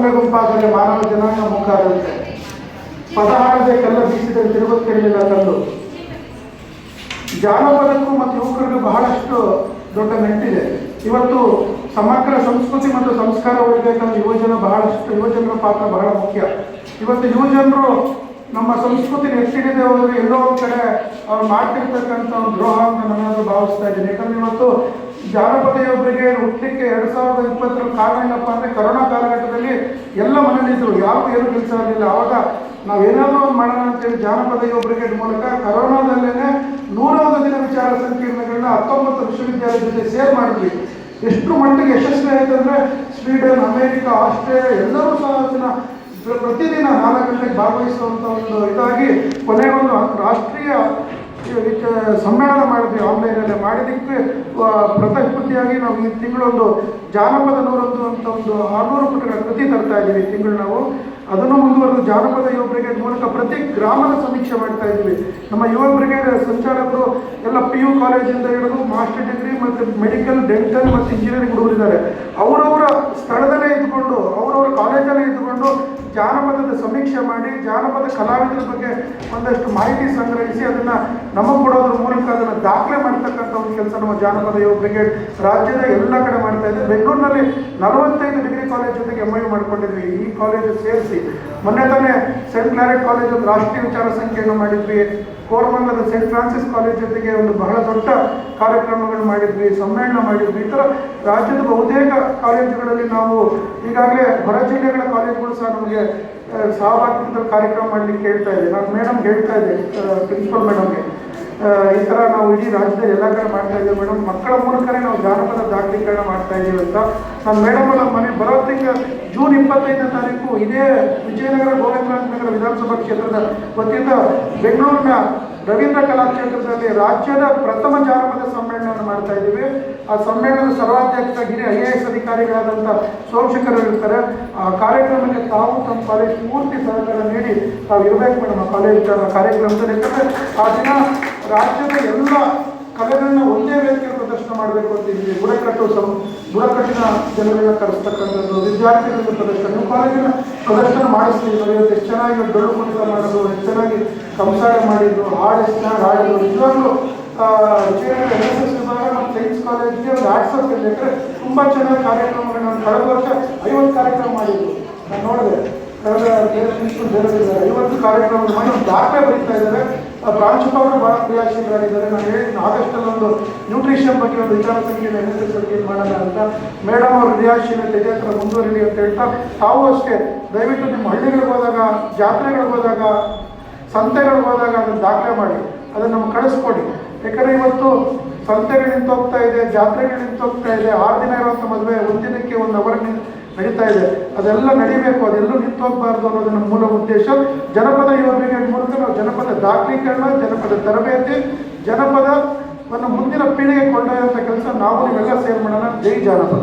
ಮೂಲೆ ಗುಂಪಾದರೆ ಮಾನವ ಜನಾಂಗ ಮುಖಾಗುತ್ತೆ ಪದಹಾರದೆ ಕಲ್ಲ ಬೀಸಿದರೆ ತಿರುಗುತ್ತಿರಲಿಲ್ಲ ಕಲ್ಲು ಜಾನಪದಕ್ಕೂ ಮತ್ತು ಯುವಕರಿಗೂ ಬಹಳಷ್ಟು ದೊಡ್ಡ ನೆಟ್ಟಿದೆ ಇವತ್ತು ಸಮಗ್ರ ಸಂಸ್ಕೃತಿ ಮತ್ತು ಸಂಸ್ಕಾರ ಉಳಿಬೇಕಂದ್ರೆ ಯುವಜನ ಬಹಳಷ್ಟು, ಯುವಜನರ ಪಾತ್ರ ಬಹಳ ಮುಖ್ಯ. ಇವತ್ತು ಯುವಜನರು ನಮ್ಮ ಸಂಸ್ಕೃತಿ ಎತ್ತಿಡಿದೆ ಅವರು ಎಲ್ಲೋ ಒಂದು ಕಡೆ ಅವ್ರು ಮಾಡ್ತಿರ್ತಕ್ಕಂಥ ಒಂದು ದ್ರೋಹ ಅಂತ ನಾನು ಭಾವಿಸ್ತಾ ಇದ್ದೀನಿ. ಯಾಕಂದ್ರೆ ಇವತ್ತು ಜಾನಪದ ಯುವಕರಿಗೆ ಹುಟ್ಟಲಿಕ್ಕೆ ಎರಡು ಸಾವಿರದ ಇಪ್ಪತ್ತರ ಕಾರಣ ಏನಪ್ಪ ಅಂದರೆ ಕರೋನಾ ಕಾಲಘಟ್ಟದಲ್ಲಿ ಎಲ್ಲ ಮನೆಯಲ್ಲಿದ್ದರು ಯಾವ ಏನು ಕೆಲಸ ಆಗಲಿಲ್ಲ. ಆವಾಗ ನಾವೇನಾದರೂ ಒಂದು ಮಾಡೋಣ ಅಂತೇಳಿ ಜಾನಪದ ಯುವ ಬ್ರಿಗೇಡ್ ಮೂಲಕ ಕರೋನಾದಲ್ಲೇ ನೂರ ಒಂದು ದಿನ ವಿಚಾರ ಸಂಕೀರ್ಣಗಳನ್ನ ಹತ್ತೊಂಬತ್ತು ವಿಶ್ವವಿದ್ಯಾಲಯದ ಜೊತೆ ಸೇರ್ ಮಾಡಿದ್ವಿ. ಎಷ್ಟು ಮಟ್ಟಿಗೆ ಯಶಸ್ವಿ ಆಯ್ತು ಅಂದರೆ ಸ್ವೀಡನ್, ಅಮೇರಿಕಾ, ಆಸ್ಟ್ರೇಲಿಯಾ ಎಲ್ಲರೂ ಸಹ ಅದನ್ನ ಪ್ರ- ಪ್ರತಿದಿನ ನಾಲ್ಕು ಗಂಟೆಗೆ ಭಾಗವಹಿಸುವಂಥ ಒಂದು ಇದಾಗಿ ಕೊನೆಗೊಂದು ರಾಷ್ಟ್ರೀಯ ಸಮ್ಮೇಳನ ಮಾಡಿದ್ವಿ. ಆನ್ಲೈನಲ್ಲೇ ಮಾಡಿದ್ದಕ್ಕೆ ಆ, ಪ್ರತಿಯಾಗಿ ನಾವು ಈ ತಿಂಗಳೊಂದು ಜಾನಪದ ನೂರೊಂದು ಅಂತ ಒಂದು ಆರುನೂರು ಪುಟಗಳ ಕೃತಿ ತರ್ತಾ ಇದ್ದೀವಿ ತಿಂಗಳು ನಾವು. ಅದನ್ನು ಮುಂದುವರೆದು ಜಾನಪದ ಯುವ ಬ್ರಿಗೇಡ್ ಮೂಲಕ ಪ್ರತಿ ಗ್ರಾಮದ ಸಮೀಕ್ಷೆ ಮಾಡ್ತಾ ಇದ್ದೀವಿ. ನಮ್ಮ ಯುವ ಬ್ರಿಗೇಡ್ ಸಂಚಾಲಕರು ಎಲ್ಲ ಪಿ ಯು ಕಾಲೇಜಿಂದ ಹಿಡಿದು ಮಾಸ್ಟರ್ ಡಿಗ್ರಿ ಮತ್ತು ಮೆಡಿಕಲ್ ಡೆಂಟಲ್ ಮತ್ತು ಇಂಜಿನಿಯರಿಂಗ್ ಹುಡುಗರಿದ್ದಾರೆ. ಅವರವರ ಸ್ಥಳದಲ್ಲೇ ಇದ್ದುಕೊಂಡು ಅವರವರ ಕಾಲೇಜಲ್ಲೇ ಇದ್ದುಕೊಂಡು ಜಾನಪದದ ಸಮೀಕ್ಷೆ ಮಾಡಿ ಜಾನಪದ ಕಲಾವಿದರ ಬಗ್ಗೆ ಒಂದಷ್ಟು ಮಾಹಿತಿ ಸಂಗ್ರಹಿಸಿ ಅದನ್ನು ನಮಗೆ ಕೊಡೋದ್ರ ಮೂಲಕ ಅದನ್ನು ದಾಖಲೆ ಮಾಡ್ತಕ್ಕಂಥ ಒಂದು ಕೆಲಸ ನಮ್ಮ ಜಾನಪದ ಯುವ ಬ್ರಿಗೇಡ್ ರಾಜ್ಯದ ಎಲ್ಲ ಕಡೆ ಮಾಡ್ತಾ ಇದೆ ಬೆಂಗಳೂರಿನಲ್ಲಿ ನಲವತ್ತೈದು ಡಿಗ್ರಿ ಕಾಲೇಜ್ ಜೊತೆಗೆ ಎಂ ಐ ಮಾಡ್ಕೊಂಡಿದ್ವಿ. ಈ ಕಾಲೇಜು ಸೇರಿಸಿ ಮೊನ್ನೆ ತಾನೇ ಸೆಂಟ್ ಕ್ಲಾರೆಟ್ ಕಾಲೇಜ್ ರಾಷ್ಟ್ರೀಯ ವಿಚಾರ ಸಂಖ್ಯೆಯನ್ನು ಮಾಡಿದ್ವಿ. ಕೋರಮಂಗಲದ ಸೆಂಟ್ ಫ್ರಾನ್ಸಿಸ್ ಕಾಲೇಜ್ ಜೊತೆಗೆ ಒಂದು ಬಹಳ ದೊಡ್ಡ ಕಾರ್ಯಕ್ರಮಗಳು ಮಾಡಿದ್ವಿ, ಸಮ್ಮೇಳನ ಮಾಡಿದ್ವಿ. ಈ ಥರ ರಾಜ್ಯದ ಬಹುತೇಕ ಕಾಲೇಜುಗಳಲ್ಲಿ ನಾವು ಈಗಾಗಲೇ ಹೊರ ಜಿಲ್ಲೆಗಳ ಕಾಲೇಜುಗಳು ಸಹ ನಮಗೆ ಸಹಭಾಗಿತ್ವದ ಕಾರ್ಯಕ್ರಮ ಮಾಡಲಿಕ್ಕೆ ಹೇಳ್ತಾ ಇದೆ ನಾನು ಮೇಡಮ್ಗೆ ಹೇಳ್ತಾ ಇದ್ದೆ ಪ್ರಿನ್ಸಿಪಲ್ ಮೇಡಮ್ಗೆ. ಈ ಥರ ನಾವು ಇಡೀ ರಾಜ್ಯದ ಎಲ್ಲ ಕಡೆ ಮಾಡ್ತಾ ಇದ್ದೀವಿ ಮೇಡಮ್. ಮಕ್ಕಳ ಮೂಲಕನೇ ನಾವು ಜಾನಪದ ದಾಖಲೀಕರಣ ಮಾಡ್ತಾ ಇದ್ದೀವಿ ಅಂತ. ನಮ್ಮ ಮೇಡಮ್ ನಮ್ಮ ಮನೆ ಬರೋ ತಿಂಗಳ ಜೂನ್ ಇಪ್ಪತ್ತೈದನೇ ತಾರೀಕು ಇದೇ ವಿಜಯನಗರ ಗೋವಿಂದರಾಜನಗರ ವಿಧಾನಸಭಾ ಕ್ಷೇತ್ರದ ವತಿಯಿಂದ ಬೆಂಗಳೂರಿನ ರವೀಂದ್ರ ಕಲಾಕ್ಷೇತ್ರದಲ್ಲಿ ರಾಜ್ಯದ ಪ್ರಥಮ ಜಾನಪದ ಸಮ್ಮೇಳನವನ್ನು ಮಾಡ್ತಾ ಇದ್ದೀವಿ. ಆ ಸಮ್ಮೇಳನದ ಸರ್ವಾಧ್ಯಕ್ಷ ಹಿರಿಯ ಐ ಎ ಎಸ್ ಅಧಿಕಾರಿಗಳಾದಂಥ ಸೋಮಶೇಖರ್ ಇರ್ತಾರೆ. ಆ ಕಾರ್ಯಕ್ರಮಕ್ಕೆ ತಾವು ತಮ್ಮ ಕಾಲೇಜ್ ಪೂರ್ತಿ ಸಹಕಾರ ನೀಡಿ ತಾವು ಇರಬೇಕು ಮೇಡಮ್ ಕಾಲೇಜ್ ಕಾರ್ಯಕ್ರಮದಲ್ಲಿ. ಯಾಕಂದರೆ ಆ ದಿನ ರಾಜ್ಯದ ಎಲ್ಲ ಕಲೆಗಳನ್ನ ಒಂದೇ ವೇದಿಕೆ ಪ್ರದರ್ಶನ ಮಾಡಬೇಕು ಅಂತ ಇದ್ದೀವಿ. ಬುಡಕಟ್ಟು ಸಂ ಬುಡಕಟ್ಟಿನ ಜನರಿಗೆ ಕರೆಸ್ತಕ್ಕಂಥದ್ದು ವಿದ್ಯಾರ್ಥಿಗಳಿಂದ ಪ್ರದರ್ಶನ ಕಾಲೇಜಿನ ಪ್ರದರ್ಶನ ಮಾಡಿಸ್ತೀವಿ ನಾವು ಇವತ್ತು ಎಷ್ಟು ಚೆನ್ನಾಗಿ ಡೊಳ್ಳು ಕುಣಿತ ಮಾಡೋದು ಎಷ್ಟು ಚೆನ್ನಾಗಿ ಕಂಸಾಳೆ ಮಾಡಿದ್ರು, ಹಾಡು ಎಷ್ಟು ಚೆನ್ನಾಗಿ ಹಾಡಿದ್ರು. ನಿಜವಾಗ್ಲೂ ಎನ್ ಎಸ್ ಎಸ್ ವಿಭಾಗ ನಮ್ಮ ಸೈನ್ಸ್ ಕಾಲೇಜಿಗೆ ಒಂದು ಆರ್ಟ್ಸ್ ಅಂತ ಅಂದರೆ ತುಂಬ ಚೆನ್ನಾಗಿ ಕಾರ್ಯಕ್ರಮಗಳು ನಾನು ಕಳೆದ ವರ್ಷ ಐವತ್ತು ಕಾರ್ಯಕ್ರಮ ಮಾಡಿದ್ರು. ನಾನು ನೋಡಿದೆ. ಕಳೆದ ಐವತ್ತು ಕಾರ್ಯಕ್ರಮ ಮಾಡಿ ಒಂದು ದಾಖಲೆ ಬರೀತಾ ಇದ್ದಾರೆ. ಆ ಪ್ರಾಂಶುಪಾಲರು ಬಹಳ ಕ್ರಿಯಾಶೀಲರಾಗಿದ್ದಾರೆ. ನಾನು ಹೇಳಿದ್ದೀನಿ ಆಗಸ್ಟಲ್ಲಿ ಒಂದು ನ್ಯೂಟ್ರಿಷನ್ ಬಗ್ಗೆ ಒಂದು ವಿಚಾರ ಸಂಖ್ಯೆ ಎನ್ ಎಸ್ ಎಸ್ ಬಗ್ಗೆ ಮಾಡೋಣ ಅಂತ ಮೇಡಮ್ ಅವ್ರ ಕ್ರಿಯಾಶೀಲತೆ ಅಥವಾ ಮುಂದುವರಿಲಿ ಅಂತ ಹೇಳ್ತಾ ತಾವು ಅಷ್ಟೇ. ದಯವಿಟ್ಟು ನಿಮ್ಮ ಹಳ್ಳಿಗಳಿಗೆ ಹೋದಾಗ, ಜಾತ್ರೆಗಳಿಗೆ ಹೋದಾಗ, ಸಂತೆಗಳಿಗೆ ಹೋದಾಗ ಅದನ್ನು ದಾಖಲೆ ಮಾಡಿ. ಅದನ್ನು ನಮ್ಗೆ ಕಳಿಸ್ಕೊಡಿ. ಯಾಕಂದರೆ ಇವತ್ತು ಸಂತೆಗಳು ನಿಂತೋಗ್ತಾ ಇದೆ, ಜಾತ್ರೆಗಳು ನಿಂತೋಗ್ತಾ ಇದೆ. ಆರು ದಿನ ಇರುವಂಥ ಮದುವೆ, ಒಂದಿನಕ್ಕೆ ಒಂದು ಅವರ್ ನಡೀತಾ ಇದೆ. ಅದೆಲ್ಲ ನಡಿಬೇಕು, ಅದೆಲ್ಲೂ ನಿಂತು ಹೋಗ್ಬಾರ್ದು ಅನ್ನೋದು ನಮ್ಮ ಮೂಲ ಉದ್ದೇಶ. ಜನಪದ ಯುವ ಮೂಲಕ ನಾವು ಜನಪದ ದಾಖಲೀಕರಣ, ಜನಪದ ತರಬೇತಿ, ಜನಪದವನ್ನು ಮುಂದಿನ ಪೀಳಿಗೆ ಕೊಂಡೊಯ್ಯುವಂಥ ಕೆಲಸ ನಾವು ನೀವೆಲ್ಲ ಸೇರ್ ಮಾಡೋಣ ಜೈ ಜಾನಪದ.